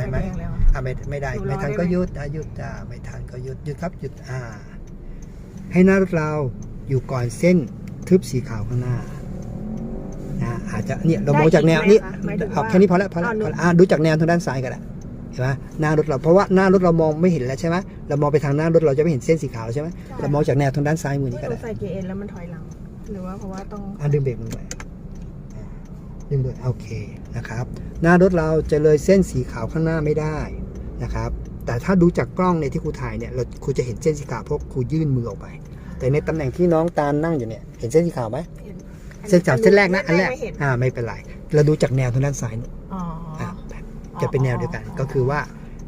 ได้ไหมฟแดงแล้วอ่าไม่ไม่ได้หนูรอไม่ทันได้ไหมก็หยุดอะหยุดจ้าไม่ทันก็หยุดหยุดครับหยุดอ่า ให้หน้ารถเราอยู่ก่อนเส้นทึบสีขาวข้างหน้านะอาจจะเนี่ยเรามองจากแนวนี้หมายถึงเอาว่าแค่นี้พอแล้วพอแล้วอ้าวหนูพอแล้วอ่าดูจากแนวทางด้านซ้ายก็ได้เห็นไหมหน้ารถเราเพราะว่าหน้ารถเรามองไม่เห็นแล้วใช่ไหมเรามองไปทางหน้ารถเราจะไม่เห็นเส้นสีขาวใช่ไหมเรามองจากแนวทางด้านซ้ายมือหนี่ก็นูได้ใส่เกียร์เอ็นแล้วมันถอยหลังหรือว่าเพราะว่าต้องอะดึงเบรกมือไว้ 1 0,000โอเคนะครับ หน้ารถเราจะเลยเส้นสีขาวข้างหน้าไม่ได้นะครับ แต่ถ้าดูจากกล้องในที่ครูถ่ายเนี่ยเราครูจะเห็นเส้นสีขาวเพราะครูยื่นมือออกไป แต่ในตำแหน่งที่น้องตาลนั่งอยู่เนี่ยเห็นเส้นสีขาวไหมเส้นสีขาวเส้นแรกนะอันแรกอ่าไม่เป็นไรเราดูจากแนวทางด้านซ้ายอ๋อจะเป็นแนวเดียวกัน ก็คือว่า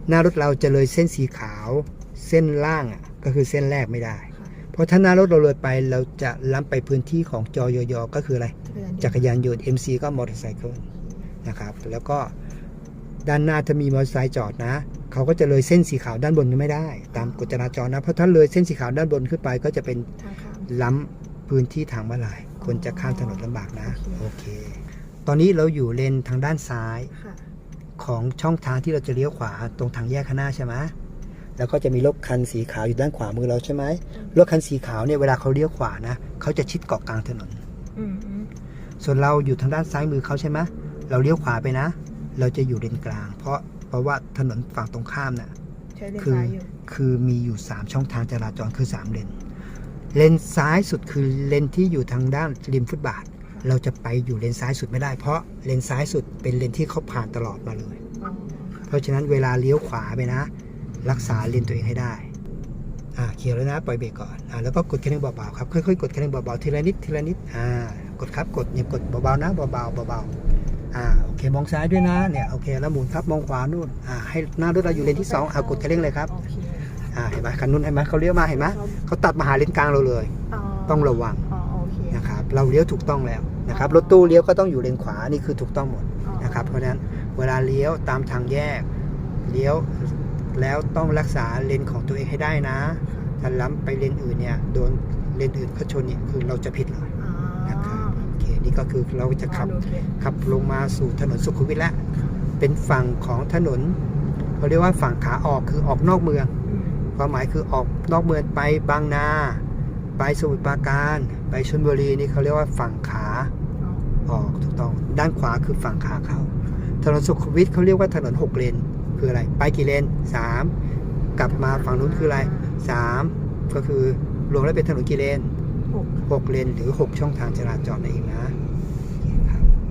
หน้ารถเราจะเลยเส้นสีขาวเส้นล่างอะก็คือเส้นแรกไม่ได้ เพราะถ้าหน้ารถเราเลยไปเราจะล้ำไปพื้นที่ของจอยยก็คืออะไร จักรยานยนต์ MC ก็มอเตอร์ไซค์นะครับ แล้วก็ด้านหน้าถ้ามีมอเตอร์ไซค์จอดนะ เขาก็จะเลยเส้นสีขาวด้านบนไม่ได้ ตามกฎจราจรนะ เพราะถ้าเลยเส้นสีขาวด้านบนขึ้นไป ก็จะเป็นทางข้ามล้ำพื้นที่ทางม้าลาย คนจะข้ามถนนลำบากนะโอเคโอเค ตอนนี้เราอยู่เลนทางด้านซ้ายค่ะของช่องทางที่เราจะเลี้ยวขวาตรงทางแยกข้างหน้าใช่ไหม แล้วก็จะมีรถคันสีขาวอยู่ด้านขวามือเราใช่ไหมรถคันสีขาวเนี่ยเวลาเขาเลี้ยวขวานะเขาจะชิดเกาะกลางถนนอืมอืมส่วนเราอยู่ทางด้านซ้ายมือเขาใช่ไหมเราเลี้ยวขวาไปนะ เราจะอยู่เลนกลาง เพราะเพราะว่าถนนฝั่งตรงข้ามน่ะใช้เลนคือซ้ายอยู่คือมีอยู่ 3 ช่องทางจราจรคือ 3 เลน เลนซ้ายสุดคือเลนที่อยู่ทางด้านริมฟุตบาท เราจะไปอยู่เลนซ้ายสุดไม่ได้ เพราะเลนซ้ายสุดเป็นเลนที่เขาผ่านตลอดมาเลยอ๋อเพราะฉะนั้นเวลาเลี้ยวขวาไปนะ รักษาเลนตัวเองให้ได้อ่าเขียวแล้วนะ ปล่อยเบรกก่อนอ่าแล้วก็กดคันเร่งเบาๆครับค่อยๆกดคันเร่งเบาๆทีละนิดทีละนิดอ่ากดครับกดอย่ากดเบาๆนะเบาๆเบาๆอ่าโอเคมองซ้ายด้วยนะเนี่ยโอเคแล้วหมุนครับมองขวานู่นอ่าให้หน้ารถเราอยู่เลนที่สองอ่ากดคันเร่งเลยครับโอเคอ่าเห็นไหมคันนู้นเห็นไหมเขาเลี้ยวมาเห็นไหมเขาตัดมาหาเลนกลางเราเลยอ๋อต้องระวังอ๋อโอเคนะครับเราเลี้ยวถูกต้องแล้วนะครับรถตู้เลี้ยวก็ต้องอยู่เลนขวานี่คือถูกต้องหมดอ๋อนะครับเพราะฉะนั้นเวลาเลี้ยวตามทางแยกเลี้ยว แล้วต้องรักษาเลนของตัวเองให้ได้นะถ้าล้ำไปเลนอื่นเนี่ยโดนเลนอื่นเขาชนเนี่ยคือเราจะผิดเลยอ๋อนะครับโอเคนี่ก็คือเราจะขับโอเคขับลงมาสู่ถนนสุขุมวิทแล้วเป็นฝั่งของถนนเขาเรียกว่าฝั่งขาออกคือออกนอกเมืองอืมความหมายคือออกนอกเมืองไปบางนา ไปสมุทรปราการ ไปชลบุรีนี่เขาเรียกว่าฝั่งขาอ๋อออกถูกต้อง ด้านขวาคือฝั่งขาเข้า ถนนสุขุมวิทเขาเรียกว่าถนนหกเลน คืออะไร ไปกี่เลนสามกลับมาฝั่งนู้นคืออะไรสามก็คือรวมแล้วเป็นถนนกี่เลนหกหกเลนหรือหกช่องทางจราจรนั่นเองนะ